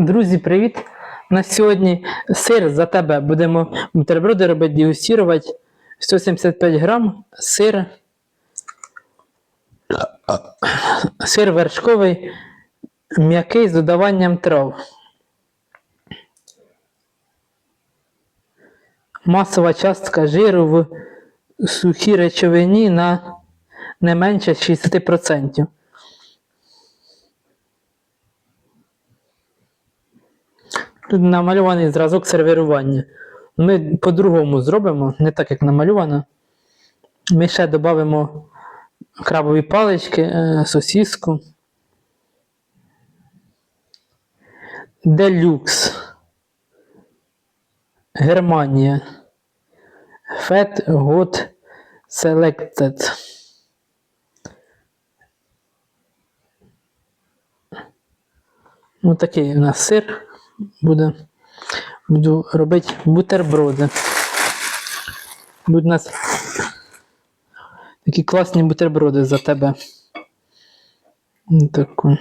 Друзі, привіт! На сьогодні сир за тебе будемо бутерброди робити, дегустувати. 175 грам сир. Сир вершковий, м'який з додаванням трав. Масова частка жиру в сухій речовині на не менше 60%. Намальований зразок сервірування. Ми по-другому зробимо, не так як намальовано. Ми ще додамо крабові палички, е, сосиску. Делюкс. Германія. Fat God Selected. Ось такий у нас сир буде. Буду робити бутерброди. Будуть у нас такі класні бутерброди за тебе. Таку.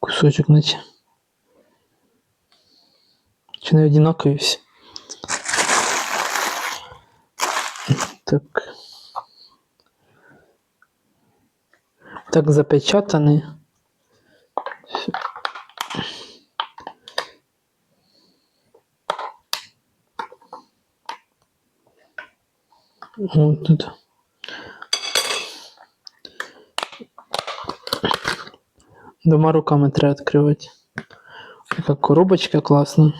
Кусочок наче. Чи не одинакові всі? Так. Так запечатаний. Вот тут. Дома руками треба відкривати. Така коробочка класна.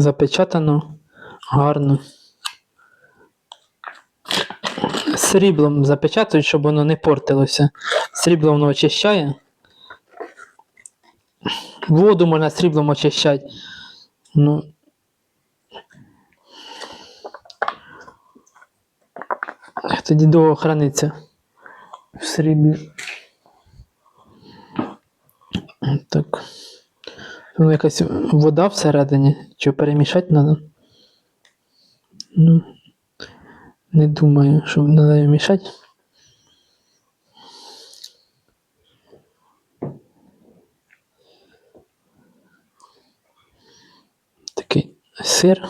Запечатано гарно. Сріблом запечатують, щоб воно не портилося. Срібло воно очищає. Воду можна сріблом очищати. Ну. Тоді довго храниться в сріблі. Так. Тут якась вода всередині, чи перемішати треба? Ну, не думаю, що треба мішати. Такий сир.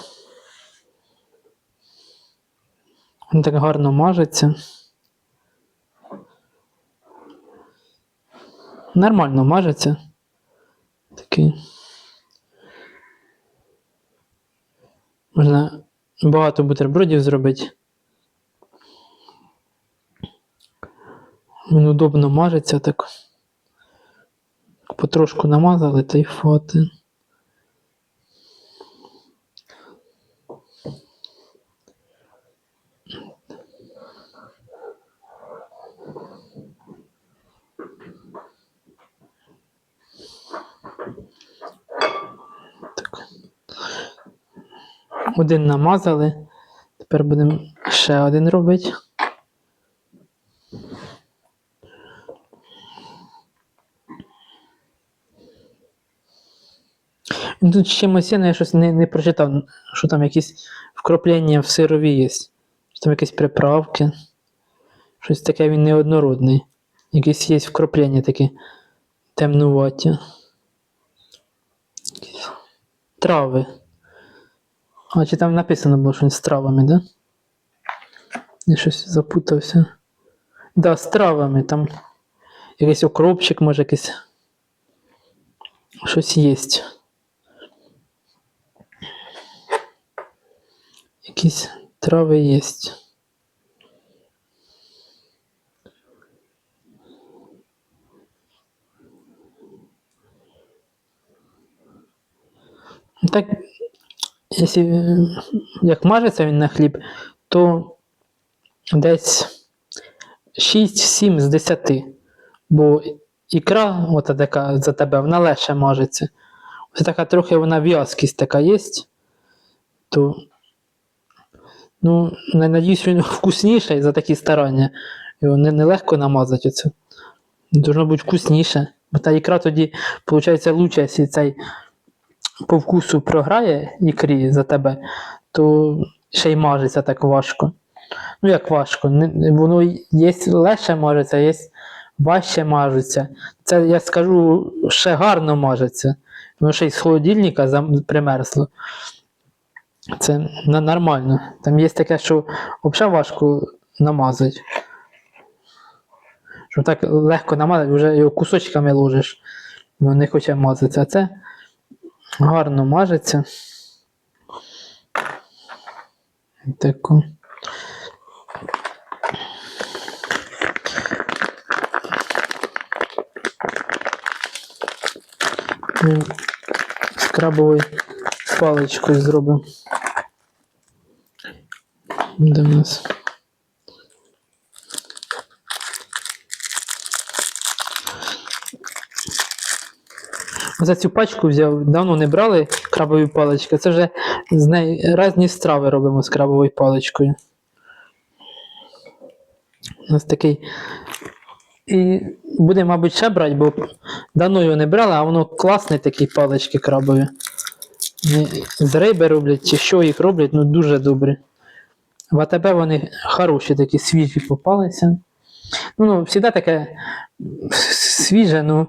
Він так гарно мажеться. Нормально мажеться. Такий. Можна багато бутербродів зробити. Він удобно мажеться так. Потрошку намазали та й фати. Один намазали. Тепер будемо ще один робити. Тут з чимось я щось не, не прочитав, що там якісь вкраплення в сирові є. Що там якісь приправки. Щось таке він неоднородний. Якісь є вкраплення такі темнуваті. Трави. А, чи там написано було, щось з травами, да? Я щось запутався. Да, з травами там. Якийсь окропчик, може якийсь. Щось є. Якісь трави є. Ну, Так, якщо як мажеться він на хліб, то десь 6-7 з 10. Бо ікра, ота така за тебе, вона легше мажеться. Ось така трохи вона в'язкість така є, то Ну, надіюсь, він вкусніший за такі старання. Його не, не легко намазати оце. Должно бути вкусніше. Бо та ікра тоді, виходить, лучше, якщо цей по вкусу програє ікрі за тебе, то ще й мажеться так важко. Ну, як важко. Воно є легше мажеться, є важче мажеться. Це я скажу, ще гарно мажеться. Воно ще й з холодильника примерзло. Це нормально. Там є таке, що взагалі важко намазати. Що так легко намазати, вже його кусочками ложиш. Ну, не хоче мазатися. А це гарно мажеться. Таку. М, З крабовою паличкою зробимо. Де в нас? За цю пачку взяв, давно не брали крабові палички. Це вже з неї різні страви робимо з крабовою паличкою. У нас такий. І буде, мабуть, ще брати, бо давно його не брали, а воно класні такі палички крабові. З риби роблять, чи що їх роблять, ну дуже добрі. В АТБ вони хороші, такі свіжі попалися. Ну, ну завжди таке свіже, ну.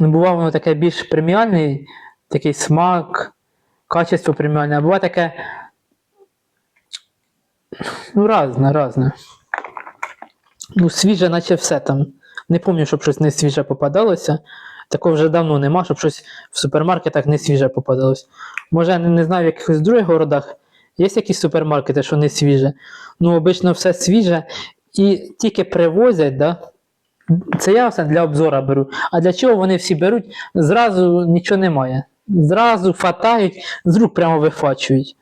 Ну, буває воно таке більш преміальний, такий смак, качество преміальне, а буває таке. Ну, разне, разне. Ну, свіже, наче все там. Не пам'ятаю, щоб щось не свіже попадалося. Такого вже давно нема, щоб щось в супермаркетах не свіже попадалось. Може, я не, знаю, в якихось других городах є якісь супермаркети, що не свіже. Ну, обично все свіже і тільки привозять, да? Це я все для обзора беру. А для чого вони всі беруть? Зразу нічого немає. Зразу фатають, з рук прямо вифачують.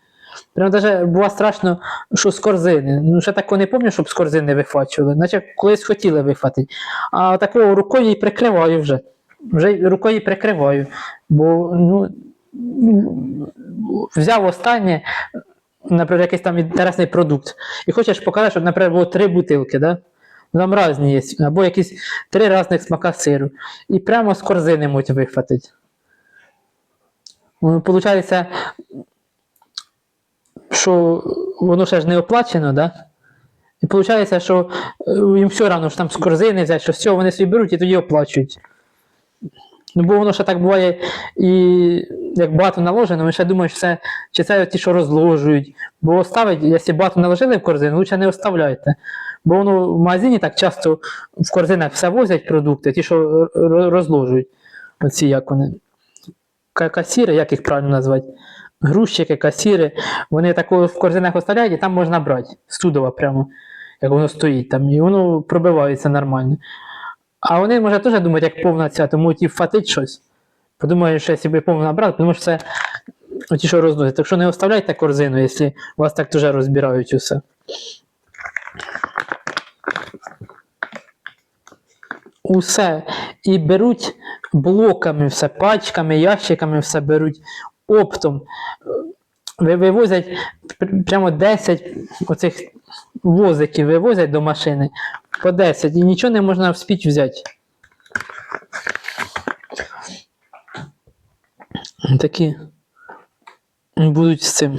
Прямо навіть було страшно, що з корзини. Ну, ще такого не пам'ятаю, щоб з корзини вифачували. Наче колись хотіли вифатити. А такого рукою і прикриваю вже. Вже рукою прикриваю. Бо ну, взяв останнє, наприклад, якийсь там інтересний продукт. І хочеш показати, щоб, наприклад, було три бутилки, да? Там різні є, або якісь три різних смака сиру. І прямо з корзини можуть вихватити. Ну, Получається, що воно ще ж не оплачено, да? І виходить, що е, їм все одно, що там з корзини взяти, що все, вони собі беруть і тоді оплачують. Ну, бо воно ще так буває, і як багато наложено, ми ще думаємо, що це, чи це ті, що розложують. Бо оставить, якщо багато наложили в корзину, лучше не оставляйте. Бо воно в магазині так часто в корзинах все возять продукти, ті, що розложують. Оці як вони. Касіри, як їх правильно назвати? Грузчики, касіри, вони такого в корзинах оставляють і там можна брати. Студова прямо, як воно стоїть там, і воно пробивається нормально. А вони, може, теж думають, як повна ця, тому ті фатить щось. Подумаю, що я собі повну набрати, тому що це ті, що розносять. Так що не оставляйте корзину, якщо вас так теж розбирають усе. Усе. І беруть блоками все, пачками, ящиками все беруть оптом. Вивозять прямо 10 оцих возиків вивозять до машини по 10 і нічого не можна вспіть взяти. Такі будуть з цим.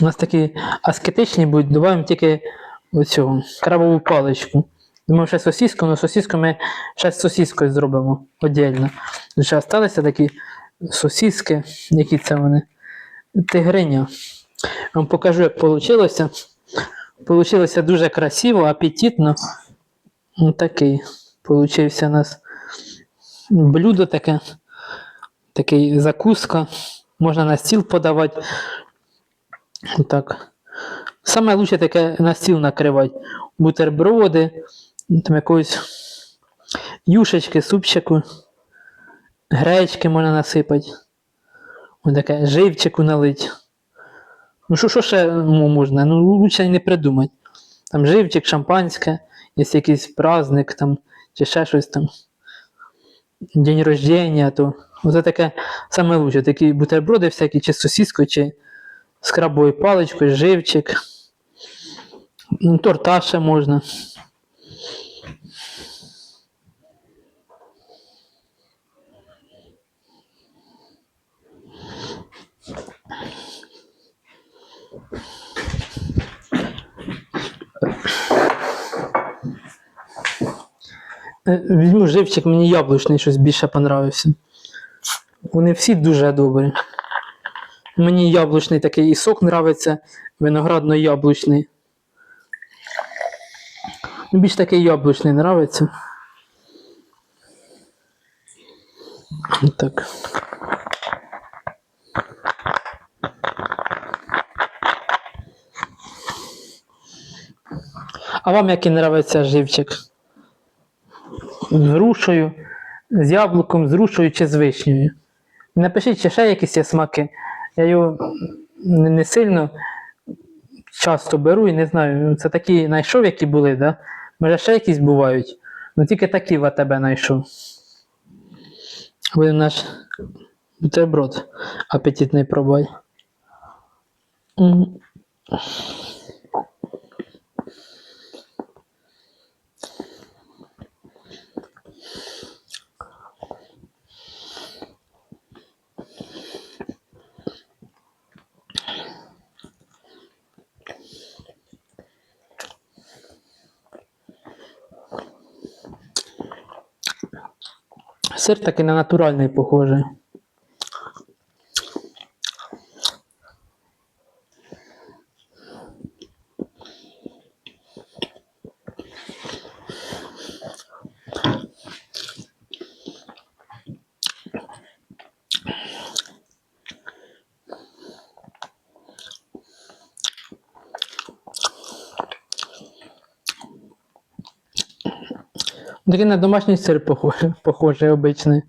У нас такі аскетичні будуть, додаємо тільки оцю крабову паличку. Думаю, ще сосиску, але сосиску ми ще з сосискою зробимо віддільно. Ще залишилися такі сосиски, які це вони. Тигриня. Вам покажу, як вийшло. Получилося дуже красиво, апетитно. Такий получився у нас блюдо таке. Такий закуска. Можна на стіл подавати. Отак. Саме лучше таке на стіл накривати. Бутерброди, там якоїсь юшечки, супчику, гречки можна насипати. Ось таке живчику налить. Ну, що, що ще можна? Ну, лучше не придумати. Там живчик, шампанське, є якийсь праздник там, чи ще щось там. День рождення, то. Оце таке саме лучше. Такі бутерброди всякі, чи з чи з паличкою, живчик. Ну, Торта ще можна. Візьму живчик, мені яблучний щось більше понравився. Вони всі дуже добрі. Мені яблучний такий і сок нравиться, виноградно-яблучний. Ну, Більш такий яблучний нравиться. Так. А вам який нравиться живчик? З грушею, з яблуком, з грушею чи з вишнею? Напишіть, чи ще якісь є смаки. Я його не сильно часто беру і не знаю. Це такі знайшов, які були, да? Може ще якісь бувають. Ну тільки такі в АТБ знайшов. Будемо наш бутерброд апетитний пробувати. Сир таки на натуральний похожий. Такий на домашній сир похожий, похожий обичний.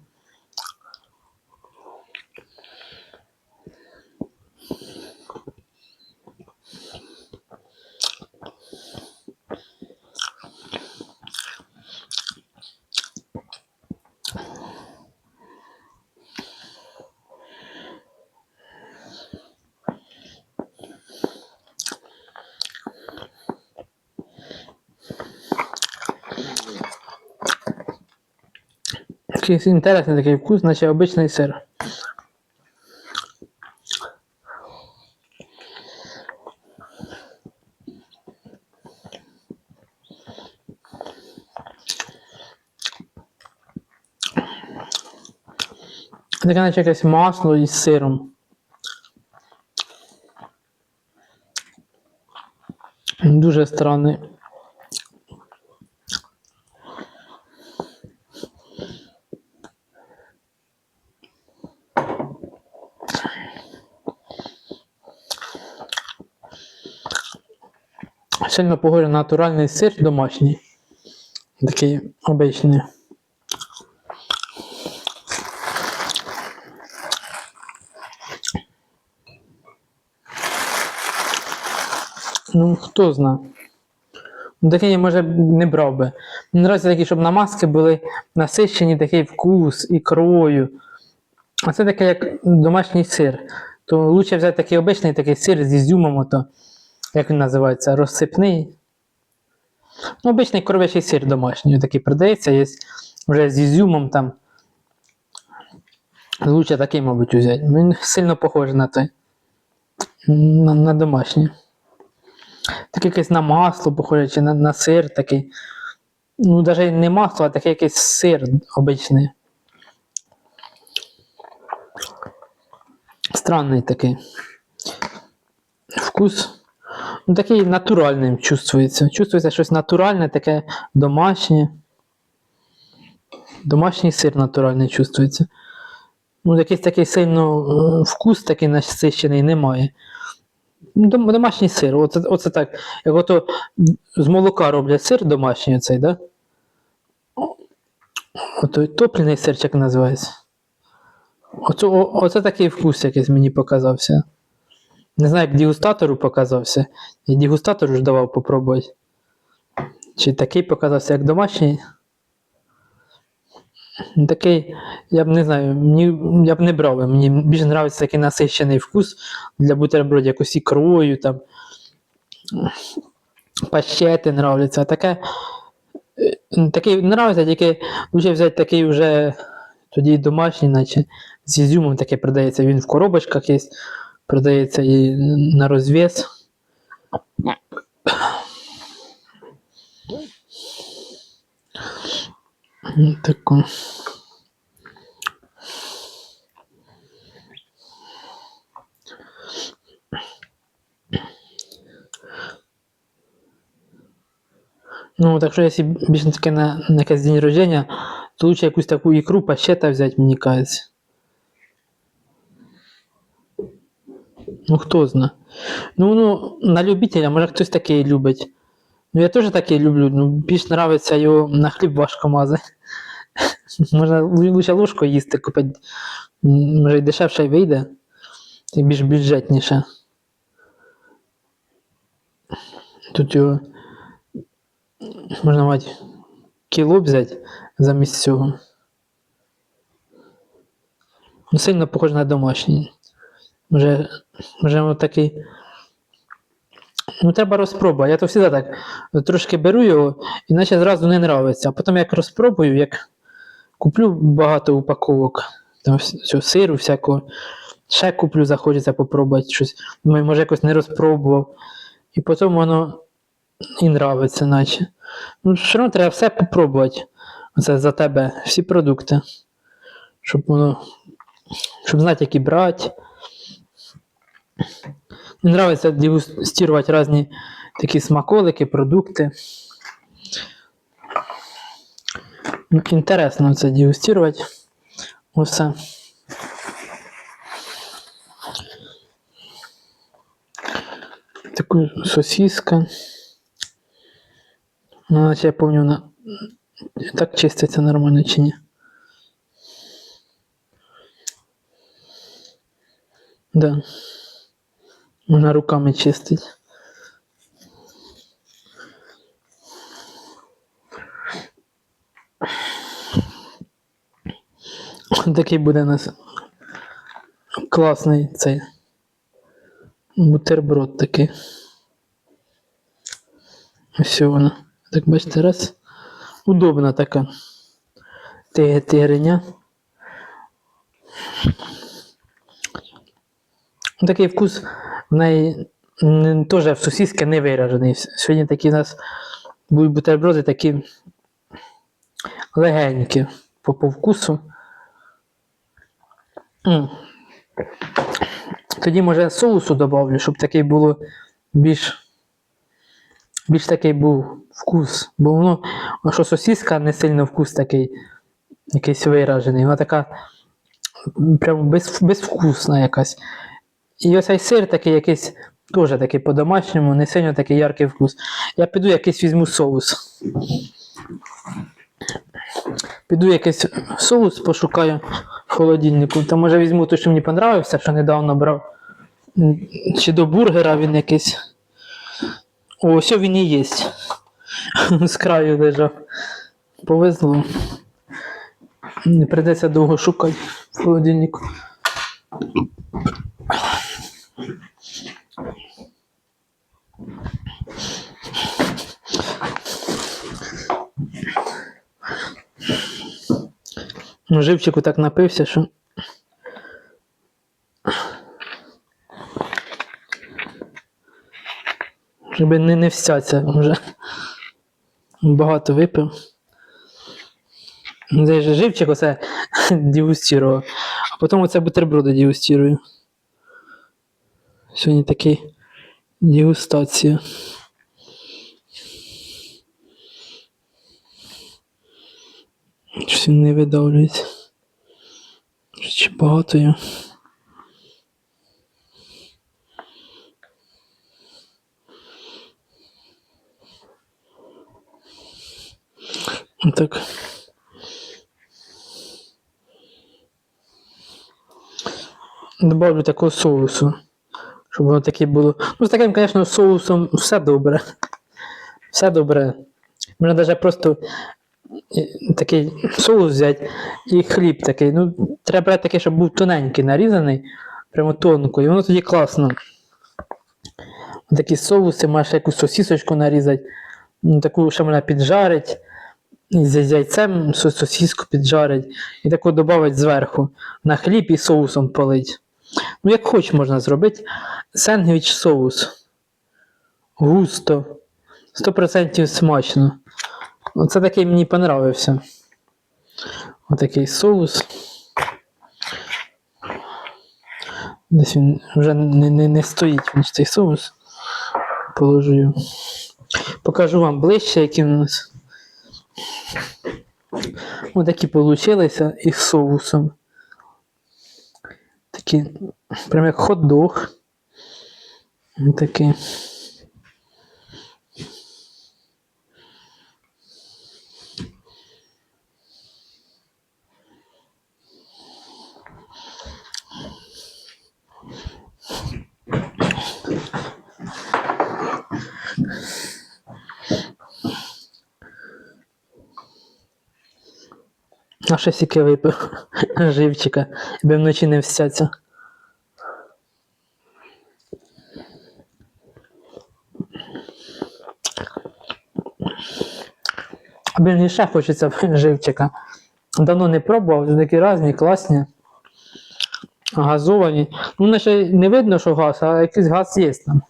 Такий інтересний такий вкус, наче обичний сир. Таке наче якесь масло із сиром. Дуже странний. Сильно на натуральний сир домашній. Такий обичний. Ну, хто зна. Ну, Такий я, може, не брав би. Мені подобається такі, щоб намазки були насичені такий вкус ікрою. А це таке, як домашній сир. То краще взяти такий обичний такий сир з ізюмом, ото, як він називається, розсипний. Ну, обичний коров'ячий сир домашній, такий продається, є вже з ізюмом там. Лучше такий, мабуть, взяти. Він сильно похожий на той. На, на домашній. Таке якесь на масло похоже, чи на, на сир такий. Ну, навіть не масло, а такий якийсь сир обичний. Странний такий. Вкус. Ну, такий натуральним чувствується. Чувствується щось натуральне, таке домашнє. Домашній сир натуральний чувствується. Ну, якийсь такий сильно е, вкус такий насичений немає. Домашній сир, оце, оце так. Як ото з молока роблять сир домашній оцей, да? Ото топлений сир, як називається. Оце, оце такий вкус якийсь мені показався. Не знаю, як дегустатору показався. Я дегустатору ж давав попробувати. Чи такий показався, як домашній. Такий, я б не знаю, мені, я б не брав. Мені більше подобається такий насищений вкус для бутербродів, якось ікрою, там, пащети нравляться. Таке, е, такий нравиться, тільки лучше взяти такий вже тоді домашній, наче з ізюмом таке продається. Він в коробочках є, продається і на розв'яз. Таку. Ну, так що якщо більше таке на, на якийсь день рождення, то лучше якусь таку ікру пащета взяти, мені кажеться. Ну, хто знає. Ну, ну, на любителя, може хтось такий любить. Ну, я теж такий люблю, ну, більш подобається його на хліб важко мазати. Можна лучше ложку їсти, купити. Може і дешевше вийде. І більш бюджетніше. Тут його можна мати кіло взяти замість цього. Ну, сильно похоже на домашній. Може воно такий. Ну, треба розпробувати. Я то завжди так трошки беру його, і наче зразу не нравиться. А потім як розпробую, як куплю багато упаковок там, цього сиру всякого, ще куплю, захочеться попробувати щось. Думаю, може якось не розпробував. І потім воно і нравиться, наче. Ну, все одно треба все попробувати. Оце за тебе, всі продукти. Щоб воно. Щоб знати, які брати. Мені нравиться дегустувати різні такі смаколики, продукти. Ну, Інтересно це дегустувати. Усе. Таку сосиска. Ну, наче я пам'ятаю, вона так чиститься нормально чи ні. Да. Можна руками чистить. Такий буде у нас класний цей бутерброд такий. Ось вона. Так бачите, раз. Удобна така. Ти- Тигриня. Такий вкус в неї теж в сосиски не виражений. Сьогодні такі у нас будуть бутерброди такі легенькі по, по вкусу. М. Тоді, може, соусу добавлю, щоб такий було більш, більш такий був вкус. Бо воно, що сосиска не сильно вкус такий, якийсь виражений. Вона така прям без, безвкусна якась. І оцей сир такий якийсь, теж такий по-домашньому, не сильно такий яркий вкус. Я піду якийсь візьму соус. Піду якийсь соус пошукаю в холодильнику. Та може візьму той, що мені понравився, що недавно брав. Чи до бургера він якийсь. О, ось він і є. З краю лежав. Повезло. Не прийдеться довго шукати в холодильнику. Ну, Живчику так напився, що. Щоб не, не всяться вже. Багато випив. Це ж живчик оце дегустував. А потім оце бутерброди дегустирую. Сьогодні такий дегустація. Щось він не видавлюється. Чи багато його. Так. Добавлю такого соусу. Щоб воно таке було. Ну, з таким, звісно, соусом все добре. Все добре. Можна навіть просто такий соус взяти і хліб такий. Ну, треба брати такий, щоб був тоненький нарізаний, прямо тонко, і воно тоді класно. Такі соуси, можеш якусь сосісочку нарізати, ну, таку ще можна піджарити, і з яйцем сосіску піджарить, і таку додати зверху на хліб і соусом полить. Ну, як хоч можна зробити. Сендвіч соус. Густо. 100% смачно. Оце такий мені понравився. Отакий соус. Десь він вже не, не, не стоїть він цей соус. Положу його. Покажу вам ближче, які в нас. Отакі получилися із соусом. Такі, прям як хот-дог. Такі. А ще сіки випив живчика, аби вночі не всяться. Аби ще хочеться живчика. Давно не пробував, такі різні, класні. Газовані. Ну, наче не видно, що газ, а якийсь газ є там.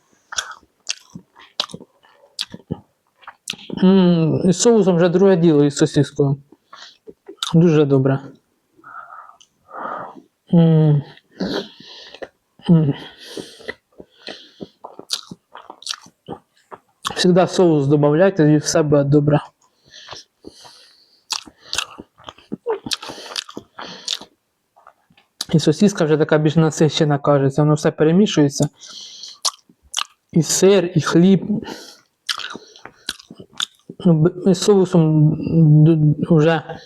М, І з соусом вже друге діло із сосискою. Дуже добре. М. М. Всегда соус добавляйте і все буде добре. І сосиска вже така більш насищена кажеться, воно все перемішується. І сир, і хліб. Ну, б- з соусом д- вже,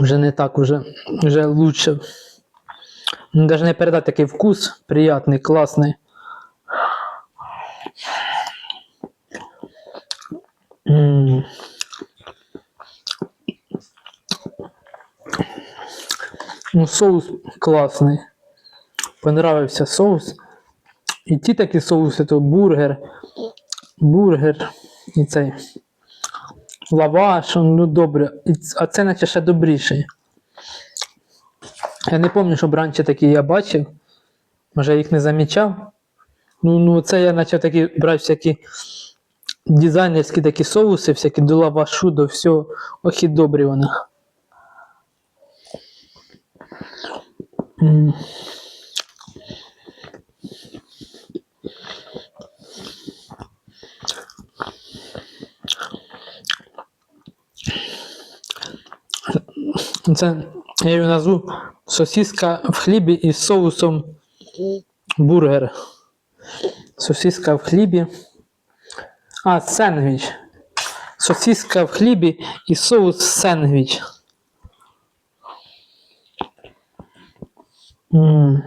вже не так, вже, вже лучше. Ну, Даже не передати такий вкус приятний, класний. Ну, соус класний. Понравився соус. І ті такі соуси, то бургер, бургер і цей лаваш, ну добре. А це наче ще добріший. Я не пам'ятаю, щоб раніше такі я бачив. Може, я їх не замічав. Ну, ну це я почав такі брати всякі дизайнерські такі соуси, всякі до лавашу, до всього. Ох і Це я його назву сосиска в хлібі із соусом бургер. Сосиска в хлібі. А, сендвіч. Сосиска в хлібі і соус сендвіч. М.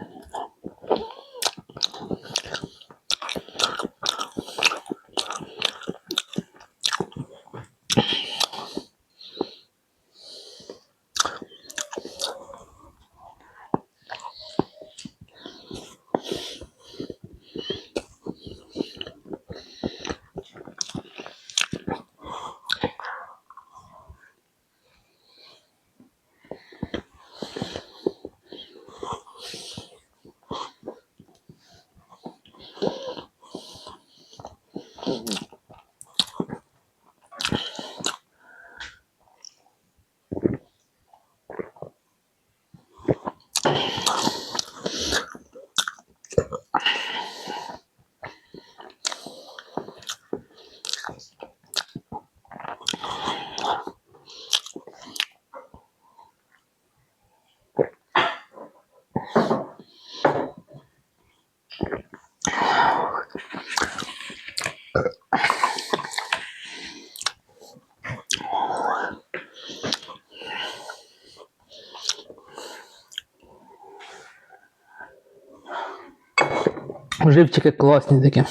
Живчики класні такі.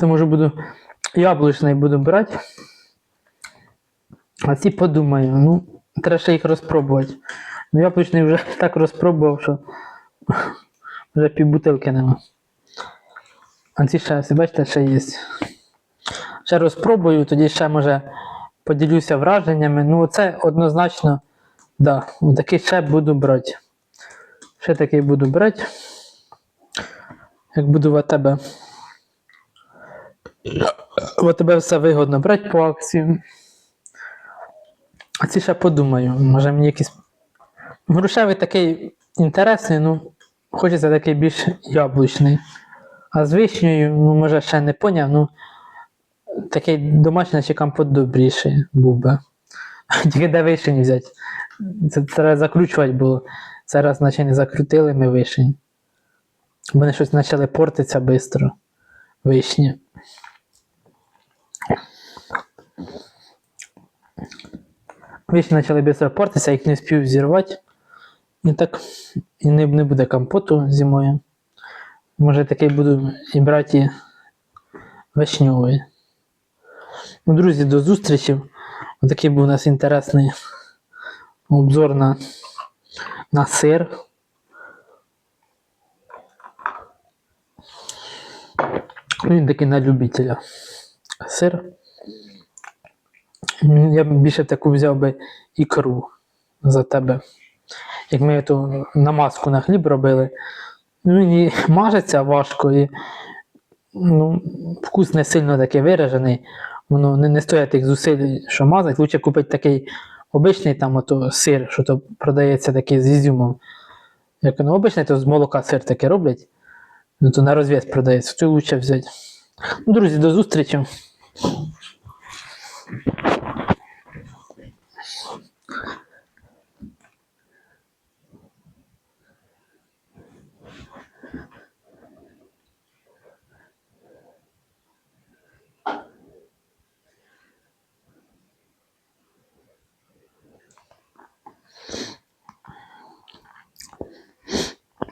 то може буду яблучний буду брати. А ці подумаю, ну, треба ще їх розпробувати. Ну, яблучний вже так розпробував, що вже півбутилки нема. А ці ще, бачите, ще є. Ще розпробую, тоді ще може поділюся враженнями. Ну, це однозначно, да, такий ще буду брати. Ще такий буду брати. Як буду в АТБ. В АТБ все вигодно брати по акції. А ці ще подумаю, може мені якийсь. Грушевий такий інтересний, ну, хочеться такий більш яблучний. А з вишнею, ну, може, ще не поняв, ну, такий домашній чи компот добріший був би. Тільки де вишень взяти. Це треба закручувати було. Зараз, наче не закрутили ми вишень. Вони щось почали портитися швидко. Вишні. Вишні почали швидко портитися, їх не спів зірвати. І так і не, не буде компоту зимою. Може такий буду і брати і вишньовий. Ну, друзі, до зустрічі. Отакий був у нас інтересний обзор на, на сир. Ну, Він такий на любителя. Сир. Я б більше таку взяв би ікру за тебе. Як ми ту намазку на хліб робили, ну, він і мажеться важко, і ну, вкус не сильно такий виражений. Воно не, не стоїть тих зусиль, що мазати. Лучше купити такий обичний там ото сир, що то продається такий з ізюмом. Як ну, обичний, то з молока сир таке роблять, ну то на розв'яз продається, то краще взяти. Ну, Друзі, до зустрічі.